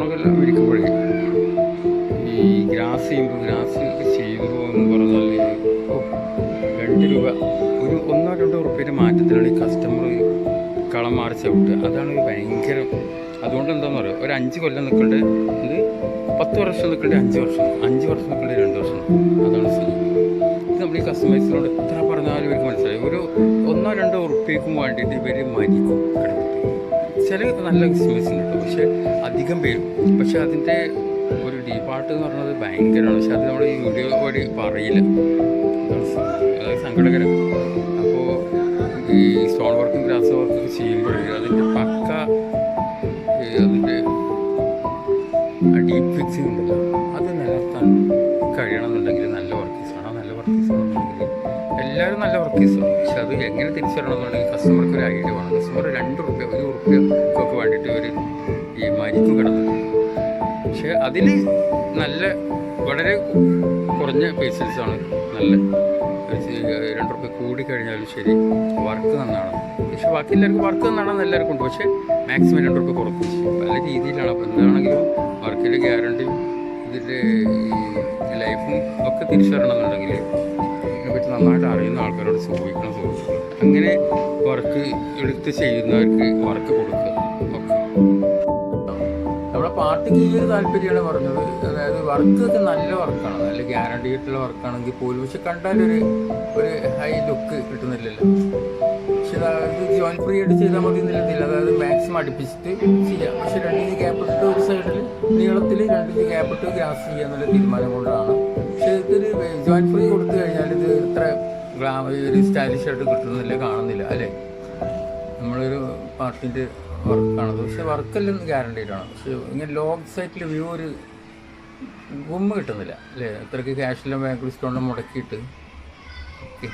സ്റ്റോണൊക്കെ വിരിക്കുമ്പോഴേ ഈ ഗ്രാസ് ചെയ്യുമ്പോൾ ഗ്രാസ് ചെയ്യുമ്പോൾ എന്ന് പറഞ്ഞാൽ രണ്ട് രൂപ. ഒരു ഒന്നോ രണ്ടോ റുപ്യയുടെ മാറ്റത്തിലാണ് ഈ കസ്റ്റമർ കളം മാറി ചവിട്ടുക അതാണ് ഭയങ്കര അതുകൊണ്ട് എന്താണെന്ന് പറയുക ഒരു അഞ്ച് കൊല്ലം നിൽക്കേണ്ട? ഇത് പത്ത് വർഷം നിൽക്കേണ്ട? അഞ്ച് വർഷം. അഞ്ച് വർഷം നിൽക്കേണ്ട? രണ്ട് വർഷം? അതാണ് സ്ഥിതി. ഇത് നമ്മൾ ഈ കസ്റ്റമേഴ്സിനോട് എത്ര പറഞ്ഞാലും ഇവർക്ക് മനസ്സിലായി. ഒരു ഒന്നോ രണ്ടോ ഉറുപ്പ്യക്കും വേണ്ടിയിട്ട് ഇവർ മരിക്കും. ചില നല്ല കസ്റ്റമേഴ്സ് ഉണ്ട് പക്ഷേ അധികം പേരും പക്ഷേ അതിന്റെ ഒരു ഡീപ്പാർട്ട് എന്ന് പറഞ്ഞത് ഭയങ്കരമാണ്. പക്ഷെ അത് നമ്മൾ ഈ വീഡിയോ വഴി പറയില്ല. സങ്കടകരം. അപ്പോൾ ഈ സ്റ്റോൺ വർക്കും ഗ്രാസ് വർക്കും ചെയ്യുമ്പോഴേ അതിന്റെ പക്ക അതിന്റെ ഡീപ്പ് ഫിക്സിംഗ് ഉണ്ടല്ലോ. എല്ലാവരും നല്ല വർക്കേഴ്സും പക്ഷെ അത് എങ്ങനെ തിരിച്ചറിയണമെന്നുണ്ടെങ്കിൽ കസ്റ്റമർക്ക് ഒരു ഐഡിയ വേണം. കസ്റ്റമർ രണ്ട് റുപ്യ ഒരു റുപ്യ ഒക്കെ വേണ്ടിയിട്ട് ഇവർ ഈ മരിക്കും കിടന്നത് പക്ഷെ അതിൽ നല്ല വളരെ കുറഞ്ഞ പേഷ്യൻസാണ് നല്ല രണ്ട് റുപ്യ കൂടി കഴിഞ്ഞാലും ശരി വർക്ക് നന്നാണ് പക്ഷെ ബാക്കി എല്ലാവർക്കും വർക്ക് നന്നാണെന്ന് എല്ലാവർക്കും ഉണ്ട്. പക്ഷേ മാക്സിമം രണ്ട് റുപ്യ കുറക്കും. പല രീതിയിലാണ്. അപ്പോൾ എന്താണെങ്കിലും വർക്കിന്റെ ഗ്യാരണ്ടിയും ഇതിന്റെ ഈ ലൈഫും ഒക്കെ തിരിച്ചറിയണമെന്നുണ്ടെങ്കിൽ ഇതിനെപ്പറ്റി നന്നായിട്ട് അറിയുന്ന ആൾക്കാരോട് ചോദിക്കണം സുഹൃത്തുക്കൾ അങ്ങനെ വർക്ക് എടുത്ത് ചെയ്യുന്നവർക്ക് വർക്ക് കൊടുക്കുക. ഓക്കെ. നമ്മുടെ പാർട്ടിക്ക് ഈ ഒരു താല്പര്യമാണ് പറഞ്ഞത്. അതായത് വർക്ക് ഒക്കെ നല്ല വർക്കാണ് നല്ല ഗ്യാരണ്ടി ആയിട്ടുള്ള വർക്കാണെങ്കിൽ പോലും. പക്ഷെ കണ്ടാലൊരു ഒരു ഹൈ ലുക്ക് കിട്ടുന്നില്ലല്ലോ. പക്ഷെ അതായത് ജോയിൻ ഫ്രീ ആയിട്ട് ചെയ്താൽ മതി നിലത്തില്ല അതായത് മാക്സിമം അടുപ്പിച്ചിട്ട് ചെയ്യാം. പക്ഷെ രണ്ടിന് ഗ്യാപ്പ് ഇട്ട് ഒരു സൈഡിൽ നീളത്തിൽ രണ്ടിന് ഗ്യാപ്പ് ഇട്ട് ഗ്രാസ് ചെയ്യാന്നുള്ള തീരുമാനം കൊണ്ടാണ് പക്ഷെ ഇതൊരു ജോയിൻ ഫ്രീ കൊടുത്തു കഴിഞ്ഞാൽ ഗ്ലാമ ഒരു സ്റ്റൈലിഷ് ആയിട്ട് കിട്ടുന്നില്ല കാണുന്നില്ല അല്ലേ? നമ്മളൊരു പാർട്ടിന്റെ വർക്കാണത് പക്ഷെ വർക്കെല്ലാം ഗ്യാരണ്ടീഡ് പക്ഷെ ഇങ്ങനെ ലോങ് സൈറ്റിൽ വ്യൂ ഒരു ഗുമ്മ കിട്ടുന്നില്ല അല്ലേ? അത്രയ്ക്ക് ക്യാഷെല്ലാം ബാങ്ക് ഡിസ്കൗണ്ട് മുടക്കിയിട്ട്. ഓക്കെ.